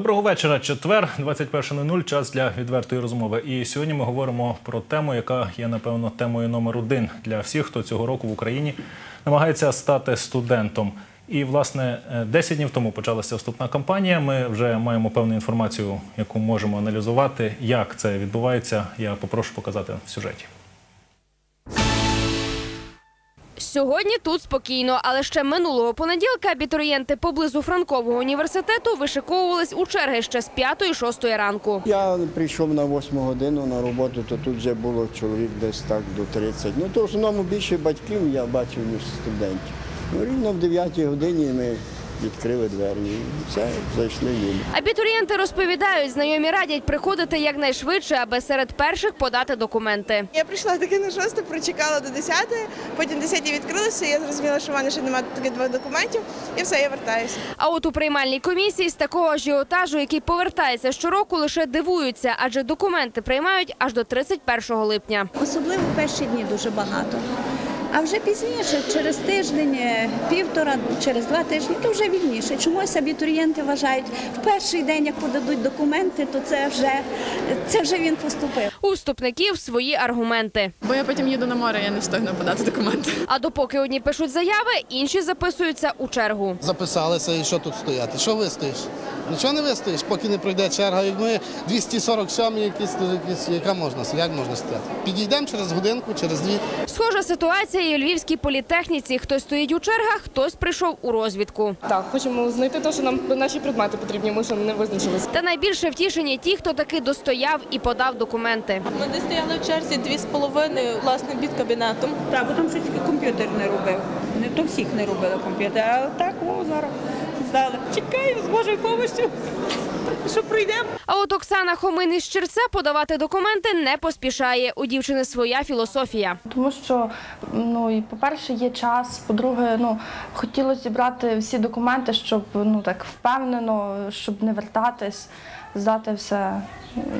Доброго вечора. Четвер, 21.00, час для відвертої розмови. І сьогодні ми говоримо про тему, яка є, напевно, темою номер один для всіх, хто цього року в Україні намагається стати студентом. І, власне, е, 10 днів тому почалася вступна кампанія. Ми вже маємо певну інформацію, яку можемо аналізувати. Як це відбувається, я попрошу показати в сюжеті. Сьогодні тут спокійно, але ще минулого понеділка абітурієнти поблизу Франкового університету вишиковувались у черги ще з 5-6 ранку. Я прийшов на 8 годину на роботу, то тут вже було чоловік десь так до 30. Ну то в основному більше батьків я бачив, ніж студентів. Ну, рівно в 9 годині ми відкрили двері і все, зайшли люди. Абітурієнти розповідають, знайомі радять приходити якнайшвидше, аби серед перших подати документи. Я прийшла таки на шосту, прочекала до 10, потім 10 відкрилися, я зрозуміла, що в мене ще немає таких двох документів, і все, я вертаюся. А от у приймальній комісії з такого ажіотажу, який повертається щороку, лише дивуються, адже документи приймають аж до 31 липня. Особливо в перші дні дуже багато. А вже пізніше, через тиждень, е, півтора, через два тижні, то вже вільніше. Чомусь абітурієнти вважають, в перший день, як подадуть документи, то це вже, це вже він поступив. У вступників свої аргументи. Бо я потім їду на море, я не встигну подати документи. А допоки одні пишуть заяви, інші записуються у чергу. Записалися і що тут стояти? Що вистоїш? Нічого не вистоїш, поки не пройде черга. Як ми 247 якісь, то якісь, яка можна, як можна стояти? Підійдемо через годинку, через дві. Схожа ситуація і у Львівській політехніці. Хтось стоїть у чергах, хтось прийшов у розвідку. Так, хочемо знайти те, що нам наші предмети потрібні, ми ще не визначилися. Та найбільше втішені ті, хто таки достояв і подав документи. Ми десь стояли в черзі дві з половиною, власне, під кабінетом. Так, бо там щось комп'ютер не робив. Не то всіх не робили комп'ютер, а так о, зараз здали. Чекаю з Божою помощю, що прийдемо. А от Оксана Хомин із Черця подавати документи не поспішає. У дівчини своя філософія. Тому що, ну і по-перше, є час. По-друге, ну хотілося зібрати всі документи, щоб ну так впевнено, щоб не вертатись, здати все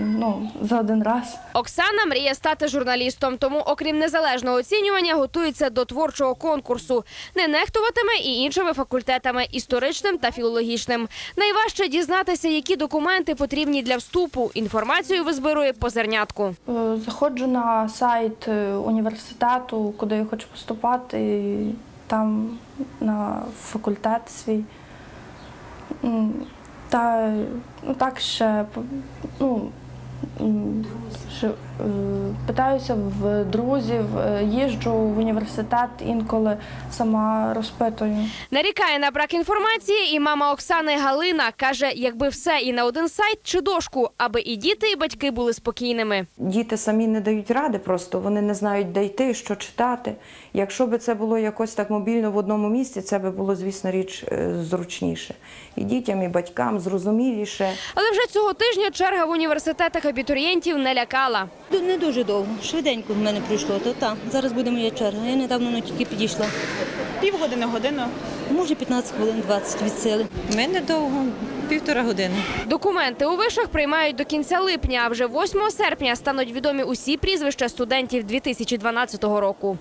ну за один раз. Оксана мріє стати журналістом, тому, окрім незалежного оцінювання, готується до творчого конкурсу. Не нехтуватиме і іншими факультетами історичним та філологічним. Найважче дізнатися, які документи потрібні для вступу. Інформацію визбирує по зернятку. Е, Заходжу на сайт е, університету, куди я хочу поступати, і там на факультет свій. Та ну так ще ну, е, питаюся в друзів, е, їжджу в університет інколи сама розпитую. Нарікає на брак інформації, і мама Оксани Галина каже, якби все і на один сайт чи дошку, аби і діти, і батьки були спокійними. Діти самі не дають ради, просто вони не знають, де йти, що читати. Якщо б це було якось так мобільно в одному місці, це би було, звісно, річ е, зручніше. І дітям, і батькам зрозуміліше. Але вже цього тижня черга в університетах абітурієнтів не лякала. Не дуже довго, швиденько в мене прийшло, То так, зараз буде моя черга. Я недавно ну, тільки підійшла. Півгодини, годину. Може 15 хвилин, 20 від сили. Мене довго, півтора години. Документи у вишах приймають до кінця липня, а вже 8 серпня стануть відомі усі прізвища студентів 2012 року.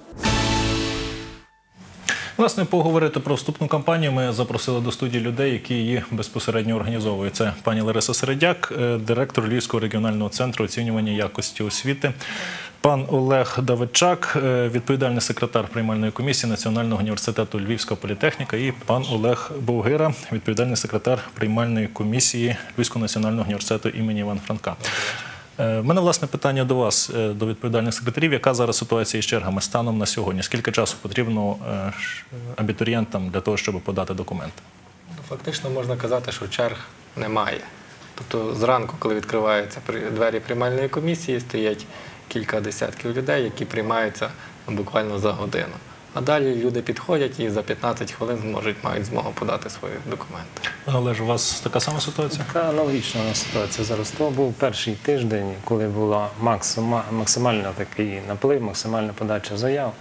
Власне, поговорити про вступну кампанію ми запросили до студії людей, які її безпосередньо організовують. Це пані Лариса Середяк, е, директор Львівського регіонального центру оцінювання якості освіти. Пан Олег Давидчак, е, відповідальний секретар приймальної комісії Національного університету Львівська політехніка, і пан Олег Бовгира, відповідальний секретар приймальної комісії Львівського національного університету імені Івана Франка. Е, В мене власне питання до вас, е, до відповідальних секретарів. Яка зараз ситуація із чергами станом на сьогодні? Скільки часу потрібно е, абітурієнтам для того, щоб подати документи? Ну, Фактично можна казати, що черг немає. Тобто зранку, коли відкриваються двері приймальної комісії, стоять кілька десятків людей, які приймаються буквально за годину. А далі люди підходять і за 15 хвилин зможуть мають змогу подати свої документи. Але ж у вас така сама ситуація? Така аналогічна ситуація зараз. То був перший тиждень, коли була максима, максимальна такий наплив, максимальна подача заяв.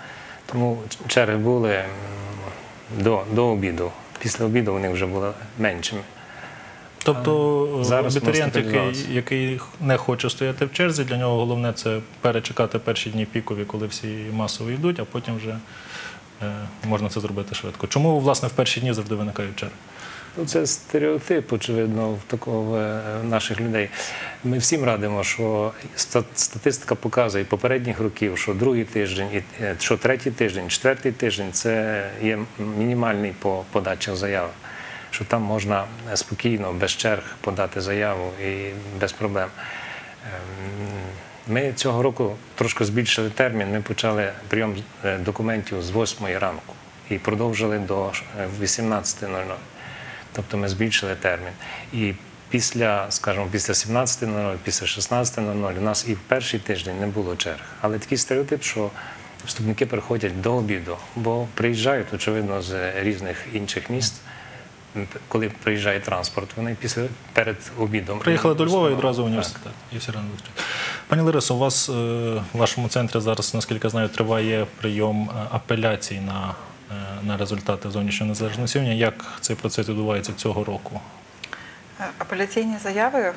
Тому черги були до, до обіду. Після обіду вони вже були меншими. Тобто Зараз абітурієнт, який, який не хоче стояти в черзі, для нього головне це перечекати перші дні пікові, коли всі масово йдуть, а потім вже е, можна це зробити швидко. Чому власне в перші дні завжди виникають черги? Ну, це стереотип, очевидно, в такого е, наших людей. Ми всім радимо, що статистика показує попередніх років, що другий тиждень, е, що третій тиждень, четвертий тиждень це є мінімальний по подачах заяв. Що там можна е, спокійно, без черг подати заяву і без проблем. Ми цього року трошки збільшили термін. Ми почали прийом е, документів з 8 ранку і продовжили до е, 18.00. Тобто ми збільшили термін. І після, скажімо, після 17.00, після 16.00 у нас і в перший тиждень не було черг. Але такий стереотип, що вступники приходять до обіду, бо приїжджають, очевидно, з різних інших міст. Коли приїжджає транспорт, вони після перед обідом Приїхали до Львова і одразу в університет. І рано зустріли. Пані Ларисо, у вас е, в вашому центрі зараз, наскільки знаю, триває прийом е, апеляцій на, е, на результати зовнішнього незалежного оцінювання. Як цей процес відбувається цього року? Апеляційні заяви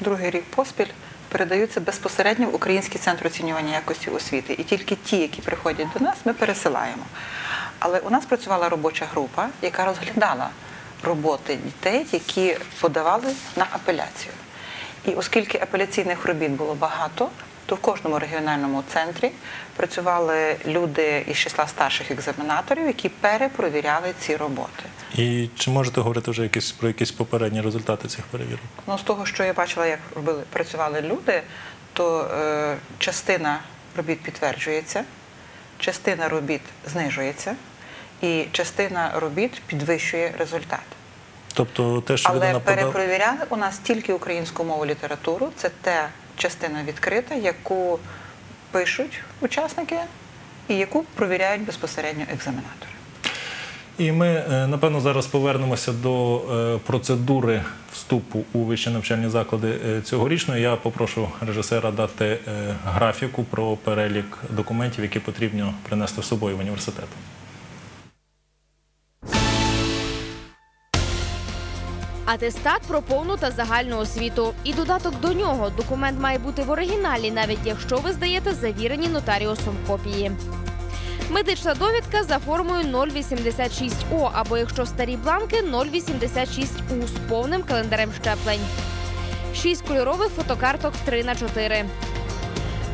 другий рік поспіль передаються безпосередньо в Український центр оцінювання якості освіти. І тільки ті, які приходять до нас, ми пересилаємо. Але у нас працювала робоча група, яка розглядала роботи дітей, які подавали на апеляцію. І оскільки апеляційних робіт було багато, то в кожному регіональному центрі працювали люди із числа старших екзаменаторів, які перепровіряли ці роботи. І чи можете говорити вже якісь про якісь попередні результати цих перевірок? Ну, з того, що я бачила, як робили, працювали люди, то е, частина робіт підтверджується, частина робіт знижується, і частина робіт підвищує результат. Тобто те, що Але перепровіряли у нас тільки українську мову літературу. Це та частина відкрита, яку пишуть учасники і яку провіряють безпосередньо екзаменатори. І ми, е, напевно, зараз повернемося до е, процедури вступу у вищі навчальні заклади е, цьогорічної. Я попрошу режисера дати графіку про перелік документів, які потрібно принести з собою в університет. Атестат про повну та загальну освіту. І додаток до нього документ має бути в оригіналі, навіть якщо ви здаєте завірені нотаріусом копії. Медична довідка за формою 086О або якщо старі бланки 086У з повним календарем щеплень. Шість кольорових фотокарток 3 на 4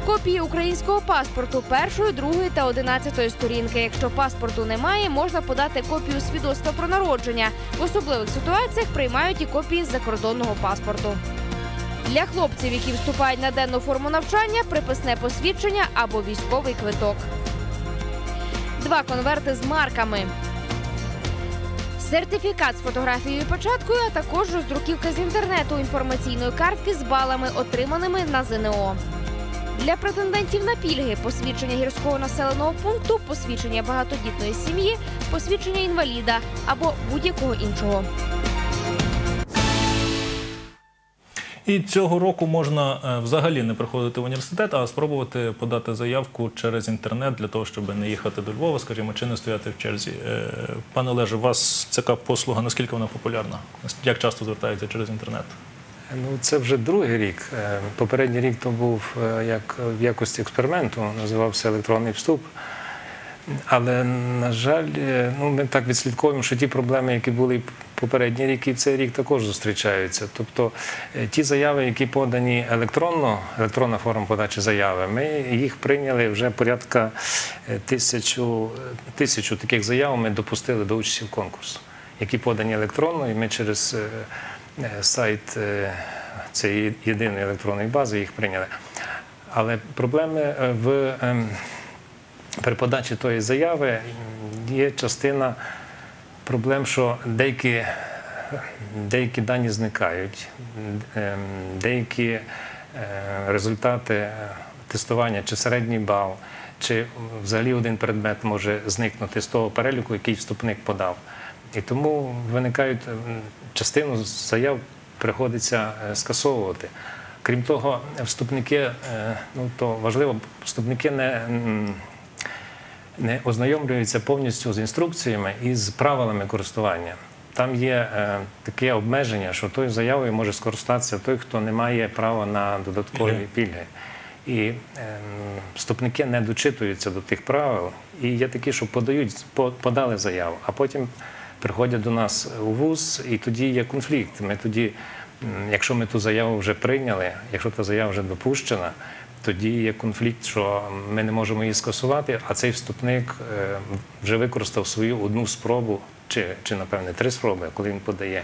Копії українського паспорту першої, другої та одинадцятої сторінки. Якщо паспорту немає, можна подати копію свідоцтва про народження. В особливих ситуаціях приймають і копії з закордонного паспорту. Для хлопців, які вступають на денну форму навчання, приписне посвідчення або військовий квиток. Два конверти з марками. Сертифікат з фотографією і печаткою, а також роздруківка з інтернету інформаційної картки з балами, отриманими на ЗНО. Для претендентів на пільги посвідчення гірського населеного пункту, посвідчення багатодітної сім'ї, посвідчення інваліда або будь-якого іншого. І цього року можна е, взагалі не приходити в університет, а спробувати подати заявку через інтернет для того, щоб не їхати до Львова, скажімо, чи не стояти в черзі. Е, Пане Олеже, у вас така послуга, наскільки вона популярна? Як часто звертаються через інтернет? Ну, це вже другий рік. Е, Попередній рік то був е, як в якості експерименту, називався електронний вступ. Але, на жаль, е, ну, ми так відслідковуємо, що ті проблеми, які були попередній рік, і цей рік також зустрічаються. Тобто ті заяви, які подані електронно, електронна форма подачі заяви, ми їх прийняли вже порядка тисячу, тисячу таких заяв ми допустили до участі в конкурсу, які подані електронно, і ми через сайт е, цієї єдиної електронної бази їх прийняли. Але проблеми е, в ем, при подачі тої заяви є частина проблем, що деякі, деякі дані зникають, ем, деякі е, результати е, тестування, чи середній бал, чи взагалі один предмет може зникнути з того переліку, який вступник подав. І тому виникають частину заяв приходиться е, скасовувати. Крім того, вступники, е, ну то важливо, вступники не, не ознайомлюються повністю з інструкціями і з правилами користування. Там є е, таке обмеження, що тою заявою може скористатися той, хто не має права на додаткові Пільги. пільги. І ем, вступники не дочитуються до тих правил. І є такі, що подають, по- подали заяву, а потім приходять до нас у вуз, і тоді є конфлікт. Ми тоді, якщо ми ту заяву вже прийняли, якщо та заява вже допущена, тоді є конфлікт, що ми не можемо її скасувати, а цей вступник е, вже використав свою одну спробу, чи, чи напевне три спроби, коли він подає.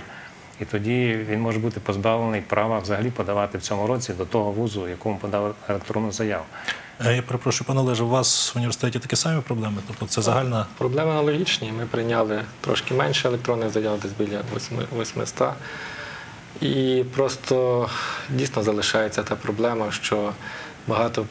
І тоді він може бути позбавлений права взагалі подавати в цьому році до того вузу, якому подав електронну заяву. Е, Я перепрошую, пане Олеже, у вас в університеті такі самі проблеми? Тобто це загальна Проблеми аналогічні. Ми прийняли трошки менше електронних заяв, десь біля 800. І просто дійсно залишається та проблема, що багато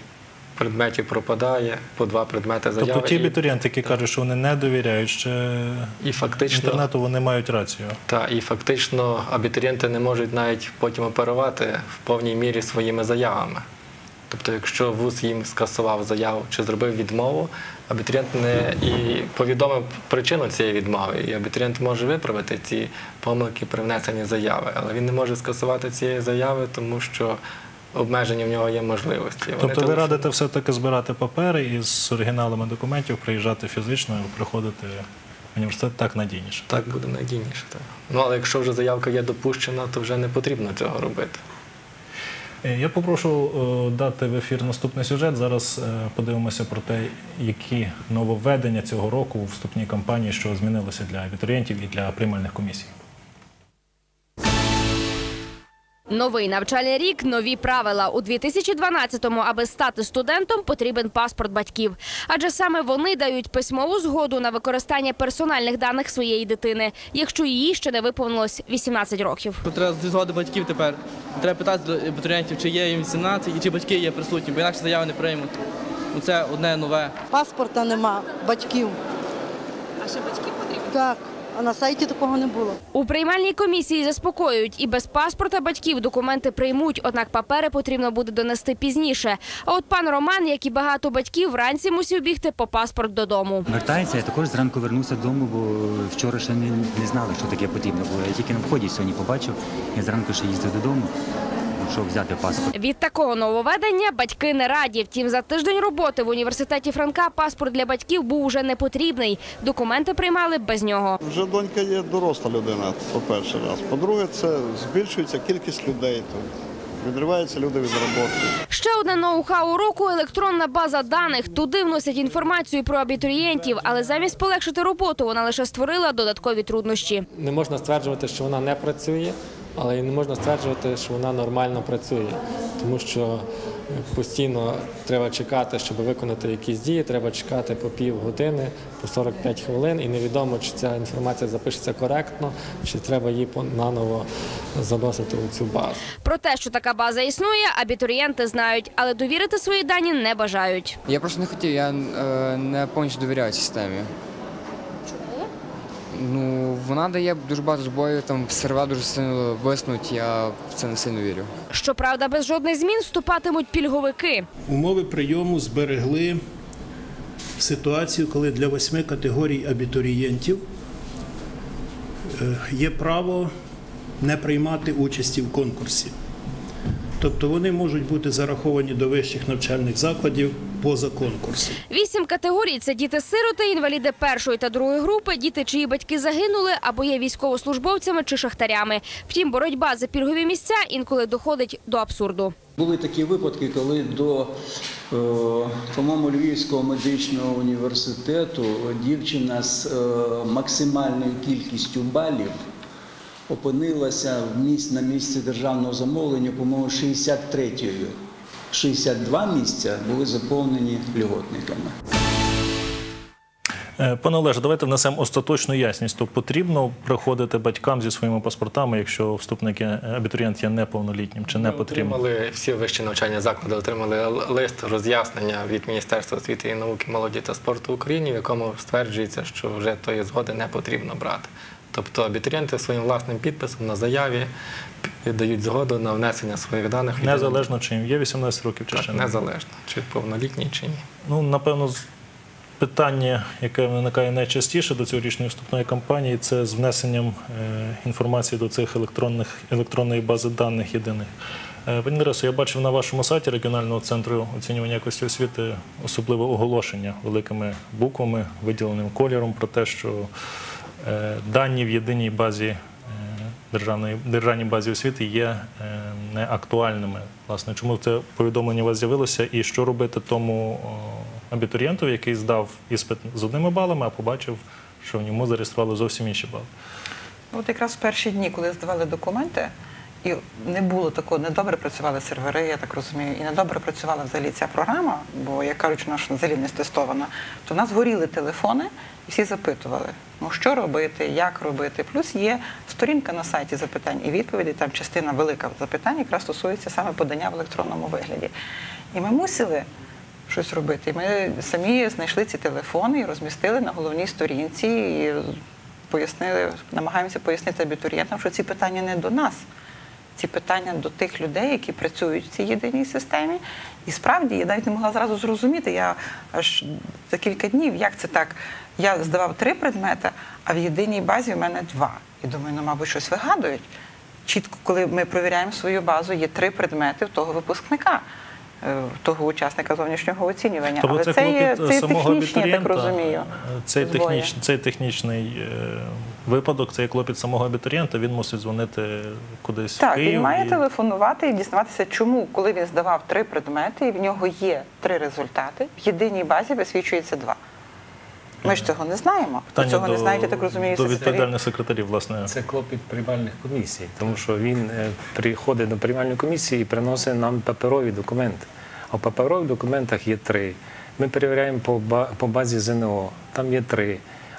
предметів пропадає, по два предмети заяви. Тобто ті абітурієнти, які кажуть, що вони не довіряють ще І фактично- інтернету, вони мають рацію. Та і фактично абітурієнти не можуть навіть потім оперувати в повній мірі своїми заявами. Тобто, якщо вуз їм скасував заяву чи зробив відмову, абітурієнт не і повідомив причину цієї відмови, і абітурієнт може виправити ці помилки при внесенні заяви, але він не може скасувати цієї заяви, тому що обмежені в нього є можливості. Вони Тобто ви радите все-таки збирати папери і з оригіналами документів приїжджати фізично, приходити в університет так надійніше. Так буде надійніше. Так. Ну але якщо вже заявка є допущена, то вже не потрібно цього робити. Е, Я попрошу е, дати в ефір наступний сюжет. Зараз е, подивимося про те, які нововведення цього року у вступній кампанії, що змінилося для абітурієнтів і для приймальних комісій. Новий навчальний рік, нові правила. У 2012-му, аби стати студентом, потрібен паспорт батьків. Адже саме вони дають письмову згоду на використання персональних даних своєї дитини, якщо їй ще не виповнилось 18 років. Треба зі згоди батьків тепер. Треба питати до абітурієнтів, чи є їм 18 і чи батьки є присутні, бо інакше заяви не приймуть. Ну, Це одне нове. Паспорта нема, батьків. А ще батьки потрібні? Так, а на сайті такого не було. У приймальній комісії заспокоюють, і без паспорта батьків документи приймуть, однак папери потрібно буде донести пізніше. А от пан Роман, як і багато батьків, вранці мусив бігти по паспорт додому. Вертається, я також зранку вернувся додому, бо вчора ще не, не знали, що таке потрібно було. Я тільки на вході сьогодні побачив. Я зранку ще їздив додому, щоб взяти паспорт. Від такого нововведення батьки не раді. Втім, за тиждень роботи в університеті Франка паспорт для батьків був уже не потрібний. Документи приймали без нього. Вже донька є доросла людина, по-перше раз. По-друге, це збільшується кількість людей. То відриваються люди від роботи. Ще одне ноу-хау року – електронна база даних. Туди вносять інформацію про абітурієнтів, але замість полегшити роботу вона лише створила додаткові труднощі. Не можна стверджувати, що вона не працює, але і не можна стверджувати, що вона нормально працює, тому що постійно треба чекати, щоб виконати якісь дії, треба чекати по пів години, по 45 хвилин, і невідомо, чи ця інформація запишеться коректно, чи треба її наново заносити у цю базу. Про те, що така база існує, абітурієнти знають, але довірити свої дані не бажають. Я просто не хотів, я е, не повністю довіряю системі. Ну, вона дає дуже багато збоїв, там сервера дуже сильно виснуть, я в це не сильно вірю. Щоправда, без жодних змін вступатимуть пільговики. Умови прийому зберегли ситуацію, коли для восьми категорій абітурієнтів е, є право не приймати участі в конкурсі. Тобто вони можуть бути зараховані до вищих навчальних закладів поза конкурсом. Вісім категорій – це діти-сироти, інваліди першої та другої групи, діти, чиї батьки загинули або є військовослужбовцями чи шахтарями. Втім, боротьба за пільгові місця інколи доходить до абсурду. Були такі випадки, коли до, е, по-моєму, Львівського медичного університету дівчина з е, максимальною кількістю балів опинилася в місць, на місці державного замовлення, по-моєму, 63-ю. 62 місця були заповнені льготниками. Е, Пане Олеже, давайте внесемо остаточну ясність. То потрібно приходити батькам зі своїми паспортами, якщо вступник є- абітурієнт є неповнолітнім, чи не Ми потрібно? Отримали всі вищі навчальні заклади, отримали лист роз'яснення від Міністерства освіти і науки, молоді та спорту України, в якому стверджується, що вже тої згоди не потрібно брати. Тобто абітурієнти своїм власним підписом на заяві дають згоду на внесення своїх даних. Незалежно чи їм є 18 років, чи Так, ще не. незалежно, чи повнолітній, чи ні. Ну, напевно, питання, яке виникає найчастіше до цьогорічної вступної кампанії, це з внесенням е, інформації до цих електронних електронної бази даних єдиних. Е, Пані Ларисо, я бачив на вашому сайті регіонального центру оцінювання якості освіти особливе оголошення великими буквами, виділеним кольором про те, що Дані в єдиній базі е, державної державній базі освіти є е, неактуальними. Власне, чому це повідомлення у вас з'явилося, і що робити тому абітурієнту, який здав іспит з одними балами, а побачив, що в ньому зареєстрували зовсім інші бали? От якраз в перші дні, коли здавали документи, і не було такого, недобре працювали сервери, я так розумію, і недобре працювала взагалі ця програма, бо, як кажуть, вона ж взагалі не стестована, то в нас горіли телефони, всі запитували, ну що робити, як робити. Плюс є сторінка на сайті запитань і відповідей, там частина велика запитань, якраз стосується саме подання в електронному вигляді. І ми мусили щось робити. Ми самі знайшли ці телефони і розмістили на головній сторінці. І пояснили, намагаємося пояснити абітурієнтам, що ці питання не до нас. Ці питання до тих людей, які працюють в цій єдиній системі. І справді я навіть не могла зразу зрозуміти. Я аж за кілька днів, як це так? Я здавав три предмети, а в єдиній базі в мене два. І думаю, ну, мабуть, щось вигадують. Чітко, коли ми провіряємо свою базу, є три предмети в того випускника, того учасника зовнішнього оцінювання. Тобто Але це, це, є, це технічні, я так розумію. Цей, збої. техніч, цей технічний е, випадок, цей клопіт самого абітурієнта, він мусить дзвонити кудись в Так, Київ. він має і- телефонувати і дізнаватися, чому, коли він здавав три предмети, і в нього є три результати, в єдиній базі висвічується два. Ми ж цього не знаємо. Хто Питання цього не до- знає, я так розумію, до відповідальних секретарів, власне. Це клопіт приймальних комісій, тому що він е, приходить до приймальної комісії і приносить нам паперові документи. А в паперових документах є три. Ми перевіряємо по, по базі ЗНО, там є три.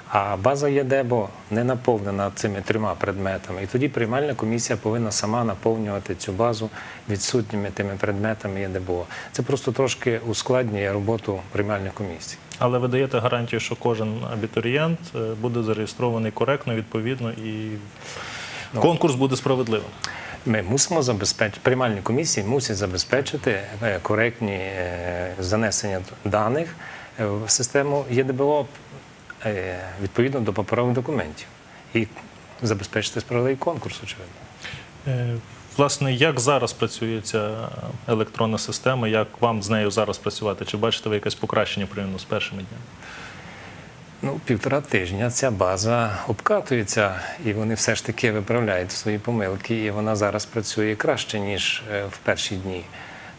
А база ЄДЕБО не наповнена цими трьома предметами. І тоді приймальна комісія повинна сама наповнювати цю базу відсутніми тими предметами ЄДЕБО. Це просто трошки ускладнює роботу приймальних комісій. Але ви даєте гарантію, що кожен абітурієнт е, буде зареєстрований коректно, відповідно, і Ну, конкурс буде справедливим. Ми мусимо забезпечити, приймальні комісії мусять забезпечити е, коректні е, занесення даних в систему ЄДБО відповідно до паперових документів і забезпечити справедливий конкурс, очевидно. Е, Власне, як зараз працює ця електронна система, як вам з нею зараз працювати? Чи бачите ви якесь покращення порівняно з першими днями? Ну, півтора тижня ця база обкатується, і вони все ж таки виправляють свої помилки, і вона зараз працює краще, ніж е, в перші дні.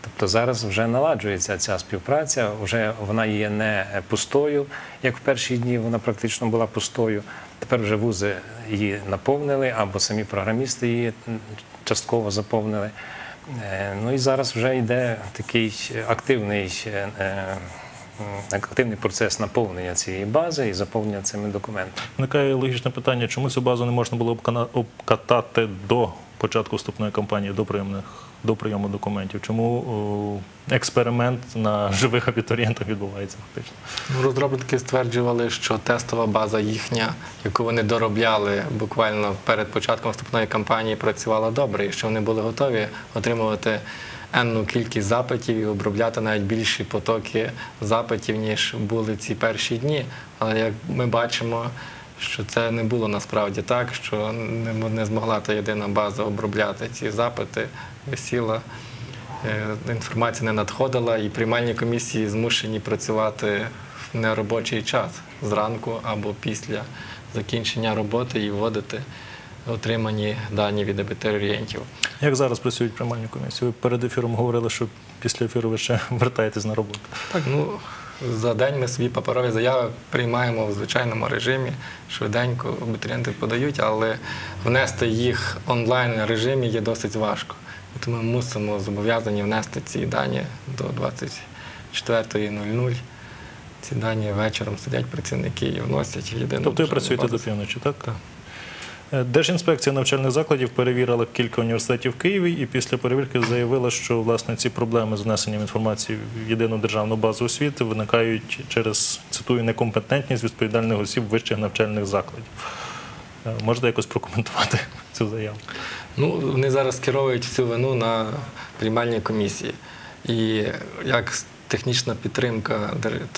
Тобто зараз вже наладжується ця співпраця, вже вона є не пустою, як в перші дні вона практично була пустою. Тепер вже вузи її наповнили, або самі програмісти її частково заповнили. Е, Ну і зараз вже йде такий активний, е, активний процес наповнення цієї бази і заповнення цими документами. Виникає логічне питання, чому цю базу не можна було обкатати до початку вступної кампанії, до прийомних до прийому документів? Чому експеримент на живих абітурієнтах відбувається фактично? Ну, Розробники стверджували, що тестова база їхня, яку вони доробляли буквально перед початком вступної кампанії, працювала добре, і що вони були готові отримувати енну кількість запитів і обробляти навіть більші потоки запитів, ніж були ці перші дні. Але як ми бачимо, що це не було насправді так, що не, змогла та єдина база обробляти ці запити, висіла. Е, Інформація не надходила, і приймальні комісії змушені працювати в неробочий час зранку або після закінчення роботи і вводити отримані дані від абітурієнтів. Як зараз працюють приймальні комісії? Ви перед ефіром говорили, що після ефіру ви ще вертаєтесь на роботу. Так, ну за день ми свої паперові заяви приймаємо в звичайному режимі. Швиденько абітурієнти подають, але внести їх онлайн режимі є досить важко. Тому ми мусимо зобов'язані внести ці дані до 24.00. Ці дані вечором сидять працівники і вносять єдину. Тобто ви працюєте до півночі, так? Е, Держінспекція навчальних закладів перевірила кілька університетів в Києві і після перевірки заявила, що власне ці проблеми з внесенням інформації в єдину державну базу освіти виникають через цитую некомпетентність відповідальних осіб вищих навчальних закладів. Е, Можете якось прокоментувати цю заяву? Ну, вони зараз скеровують всю вину на приймальні комісії. І як технічна підтримка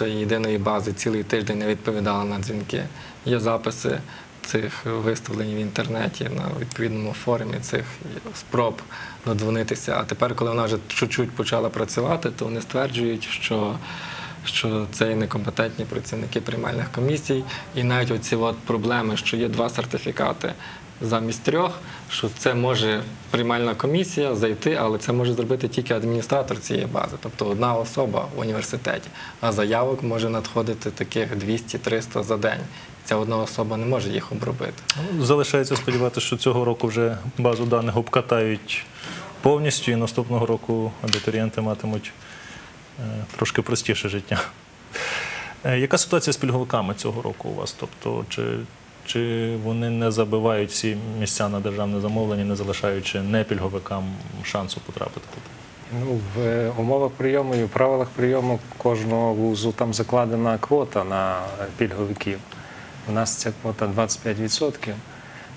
єдиної бази цілий тиждень не відповідала на дзвінки. Є записи цих виставлень в інтернеті на відповідному форумі цих спроб додзвонитися. А тепер, коли вона вже чуть-чуть почала працювати, то вони стверджують, що що це і некомпетентні працівники приймальних комісій, і навіть оці от проблеми, що є два сертифікати замість трьох, що це може приймальна комісія зайти, але це може зробити тільки адміністратор цієї бази, тобто одна особа в університеті. А заявок може надходити таких 200-300 за день. Ця одна особа не може їх обробити. Ну, Залишається сподіватися, що цього року вже базу даних обкатають повністю, і наступного року абітурієнти матимуть е, трошки простіше життя. Е, Яка ситуація з пільговиками цього року у вас? Тобто, чи, чи вони не забивають всі місця на державне замовлення, не залишаючи не пільговикам шансу потрапити туди? Ну, в е, умовах прийому і в правилах прийому кожного вузу там закладена квота на пільговиків. У нас ця квота 25%.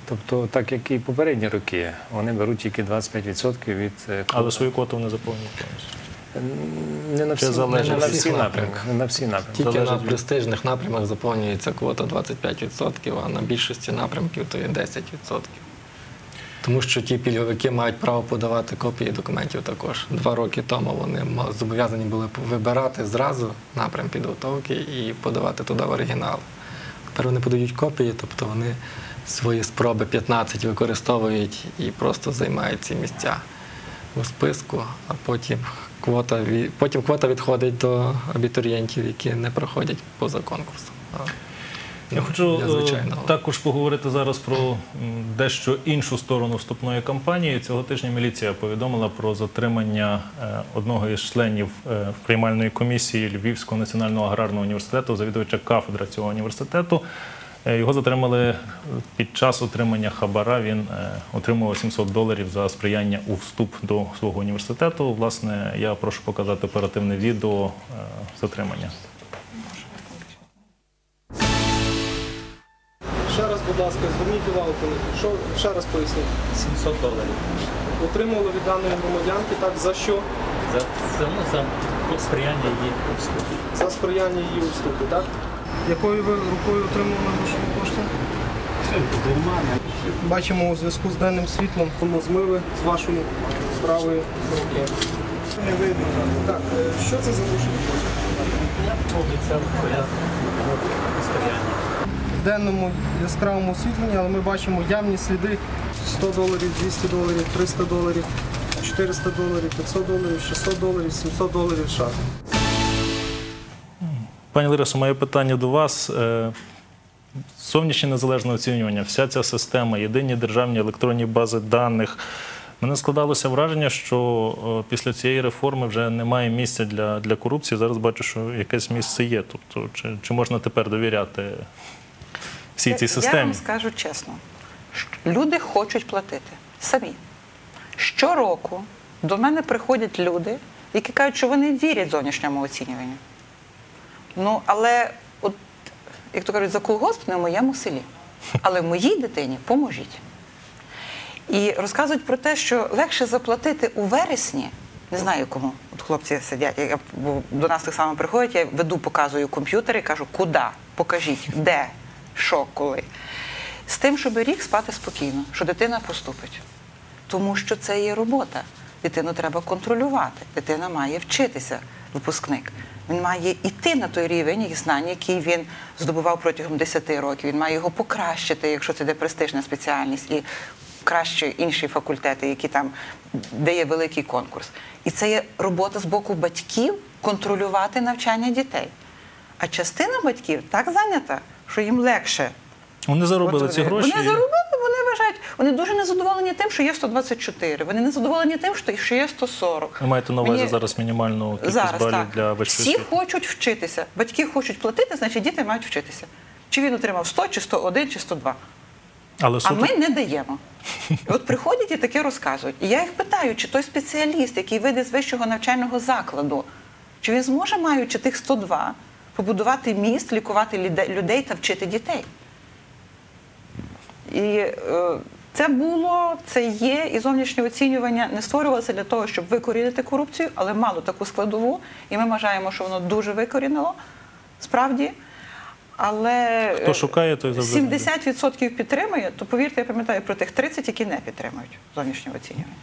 Тобто, так як і попередні роки, вони беруть тільки 25% від е, Але свою квоту не заповнюють повністю. Не на Чи всі, залежить не на всі напрямки. Не на всі напрямки. Тільки Залежить на престижних напрямах заповнюється квота 25%, а на більшості напрямків то є 10%. Тому що ті пільговики мають право подавати копії документів також. Два роки тому вони зобов'язані були вибирати зразу напрям підготовки і подавати туди в оригінал. Тепер вони подають копії, тобто вони свої спроби 15 використовують і просто займають ці місця у списку, а потім квота, потім квота відходить до абітурієнтів, які не проходять поза конкурсом. Я ну, хочу е, також поговорити зараз про дещо іншу сторону вступної кампанії. Цього тижня міліція повідомила про затримання е, одного із членів е, приймальної комісії Львівського національного аграрного університету, завідувача кафедри цього університету. Е, Його затримали під час отримання хабара. Він е, отримував 700 доларів за сприяння у вступ до свого університету. Власне, я прошу показати оперативне відео е, затримання. Ще раз, будь ласка, зверніть увагу, коли що ще раз поясніть. 700 доларів. Отримали від даної громадянки так за що? За, за, ну, за сприяння її у вступі. За сприяння її у вступі, так? Якою ви рукою отримували грошові кошти? Бачимо у зв'язку з денним світлом змиви з вашої правої руки. Не видно. Так, е, що це за грошові кошти? В денному яскравому освітленні, але ми бачимо явні сліди 100 доларів, 200 доларів, 300 доларів, 400 доларів, 500 доларів, 600 доларів, 700 доларів США. Пані Ларисо, моє питання до вас. Е, Зовнішнє незалежне оцінювання, вся ця система, єдині державні електронні бази даних. Мене складалося враження, що е, після цієї реформи вже немає місця для, для корупції. Зараз бачу, що якесь місце є. Тобто, чи, чи можна тепер довіряти всій цій системі? Я вам скажу чесно, люди хочуть платити самі. Щороку до мене приходять люди, які кажуть, що вони вірять зовнішньому оцінюванню. Ну, але, от, як то кажуть, за колгосп не в моєму селі. Але моїй дитині поможіть. І розказують про те, що легше заплатити у вересні. Не знаю кому. От хлопці сидять, я, бо до нас так само приходять, я веду, показую комп'ютер і кажу, куди? Покажіть, де, що, коли. З тим, щоб рік спати спокійно, що дитина поступить. Тому що це є робота. Дитину треба контролювати. Дитина має вчитися, випускник. Він має йти на той рівень їх знань, який він здобував протягом 10 років. Він має його покращити, якщо це де престижна спеціальність, і краще інші факультети, які там, де є великий конкурс. І це є робота з боку батьків контролювати навчання дітей. А частина батьків так зайнята, що їм легше Вони заробили От ці гроші. Вони заробили, вони дуже незадоволені тим, що є 124, вони незадоволені тим, що- є 140. Ви маєте на увазі Мені- зараз мінімальну кількість Зараз балів так. для вищої Всі освіти? хочуть вчитися. Батьки хочуть платити, значить діти мають вчитися. Чи він отримав 100, чи 101, чи 102. Але А суто- ми не даємо. От приходять і таке розказують. І я їх питаю, чи той спеціаліст, який вийде з вищого навчального закладу, чи він зможе, маючи тих 102, побудувати міст, лікувати людей та вчити дітей. І е, це було, це є, і зовнішнє оцінювання не створювалося для того, щоб викорінити корупцію, але мало таку складову. І ми вважаємо, що воно дуже викорінило, справді. Але Хто е, шукає, той завжди знайде. 70% підтримує, то повірте, я пам'ятаю про тих 30, які не підтримують зовнішнє оцінювання.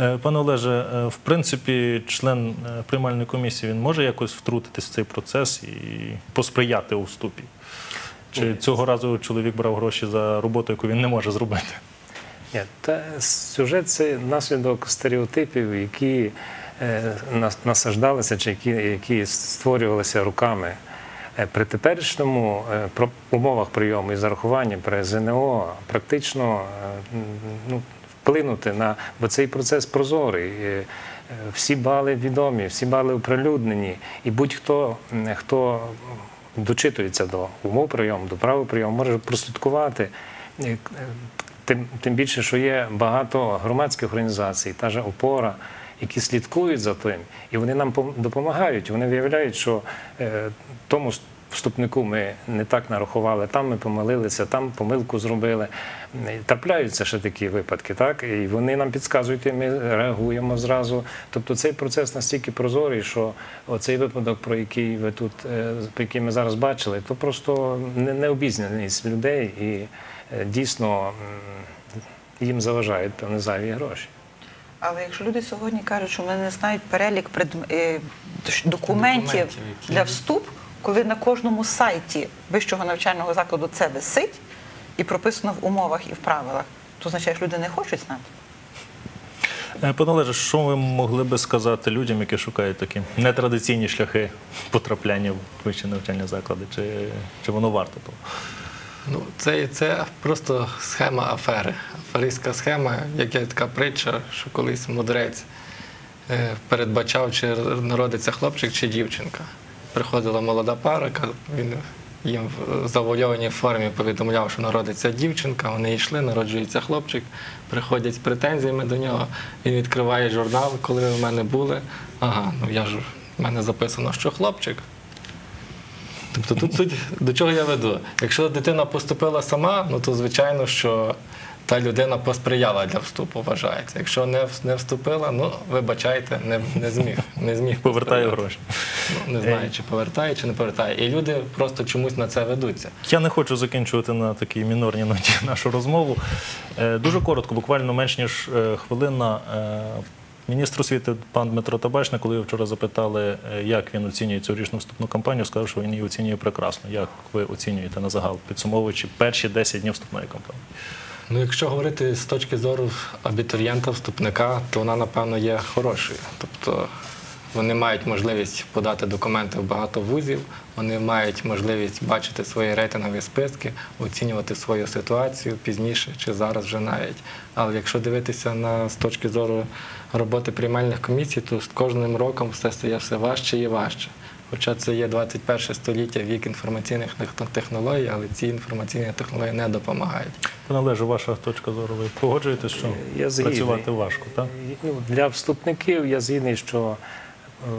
Е, Пане Олеже, е, в принципі, член приймальної комісії він може якось втрутитись в цей процес і посприяти у вступі? Чи цього разу чоловік брав гроші за роботу, яку він не може зробити? Ні, та сюжет це наслідок стереотипів, які е, насаждалися чи які, які створювалися руками. Е, При теперішньому е, про- умовах прийому і зарахування при ЗНО практично е, ну, вплинути на, бо цей процес прозорий. Всі бали відомі, всі бали оприлюднені, і будь-хто, хто дочитується до умов прийому, до правил прийому, може прослідкувати. Е, Тим, тим більше, що є багато громадських організацій, та ж опора, які слідкують за тим, і вони нам пом- допомагають. Вони виявляють, що е, тому вступнику ми не так нарахували, там ми помилилися, там помилку зробили. Е, Трапляються ще такі випадки, так? І вони нам підказують, і ми реагуємо зразу. Тобто цей процес настільки прозорий, що оцей випадок, про який ви тут, е, про який ми зараз бачили, то просто не- необізнаність людей і е, дійсно їм заважають певні зайві гроші. Але якщо люди сьогодні кажуть, що вони не знають перелік предм- документів Документів, для вступ, коли на кожному сайті вищого навчального закладу це висить і прописано в умовах і в правилах, то означає, що люди не хочуть знати. Е, Пане Олеже, що ви могли би сказати людям, які шукають такі нетрадиційні шляхи потрапляння в вищі навчальні заклади? Чи, чи воно варто того? Ну, це, це просто схема афери. Аферистська схема, як є така притча, що колись мудрець е, передбачав, чи народиться хлопчик чи дівчинка. Приходила молода пара, він їм в завойованій формі повідомляв, що народиться дівчинка. Вони йшли, народжується хлопчик, приходять з претензіями до нього. Він відкриває журнал, коли ви в мене були. Ага, ну я ж в мене записано, що хлопчик. Тобто тут суть до чого я веду. Якщо дитина поступила сама, ну то звичайно, що та людина посприяла для вступу, вважається. Якщо не, не вступила, ну вибачайте, не, не зміг. Не зміг Повертає гроші. Ну, не знаю, чи повертає, чи не повертає. І люди просто чомусь на це ведуться. Я не хочу закінчувати на такій мінорній ноті нашу розмову. Е, Дуже коротко, буквально менш ніж е, хвилина. Е, Міністр освіти пан Дмитро Табачник, коли його вчора запитали, е, як він оцінює цьогорічну вступну кампанію, сказав, що він її оцінює прекрасно. Як ви оцінюєте на загал, підсумовуючи перші 10 днів вступної кампанії? Ну, якщо говорити з точки зору абітурієнта, вступника, то вона, напевно, є хорошою. Тобто вони мають можливість подати документи в багато вузів, вони мають можливість бачити свої рейтингові списки, оцінювати свою ситуацію пізніше чи зараз вже навіть. Але якщо дивитися на з точки зору роботи приймальних комісій, то з кожним роком все стає все важче і важче. Хоча це є 21 століття, вік інформаційних технологій, але ці інформаційні технології не допомагають. Пане Олеже, ваша точка зору, ви погоджуєтесь, що Я працювати важко, так? Для вступників я згідний, що е,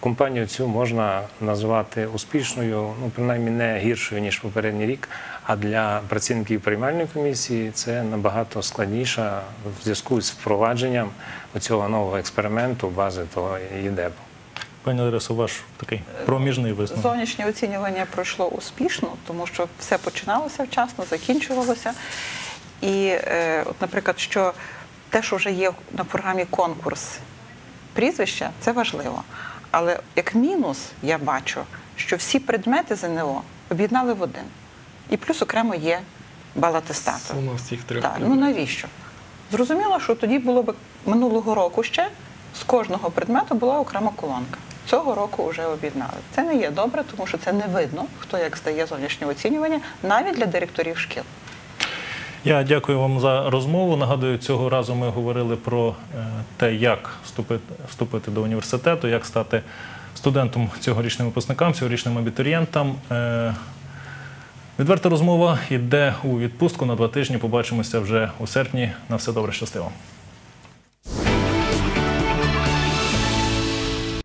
компанію цю можна назвати успішною, ну принаймні не гіршою ніж попередній рік. А для працівників приймальної комісії це набагато складніше в зв'язку з впровадженням цього нового експерименту бази того ЄДЕПу. Пані Ларисо, ваш такий проміжний висновок. Зовнішнє оцінювання пройшло успішно, тому що все починалося вчасно, закінчувалося. І, е, от, наприклад, що те, що вже є на програмі конкурс прізвища, це важливо. Але як мінус я бачу, що всі предмети ЗНО об'єднали в один. І плюс окремо є бал атестату. Сума всіх трьох. Так, ну навіщо? Зрозуміло, що тоді було б минулого року ще з кожного предмету була окрема колонка. Цього року вже об'єднали. Це не є добре, тому що це не видно, хто як здає зовнішнє оцінювання, навіть для директорів шкіл. Я дякую вам за розмову. Нагадую, цього разу ми говорили про е, те, як вступити, вступити до університету, як стати студентом цьогорічним випускникам, цьогорічним абітурієнтам. Е, Відверта розмова йде у відпустку на два тижні. Побачимося вже у серпні. На все добре, щастиво.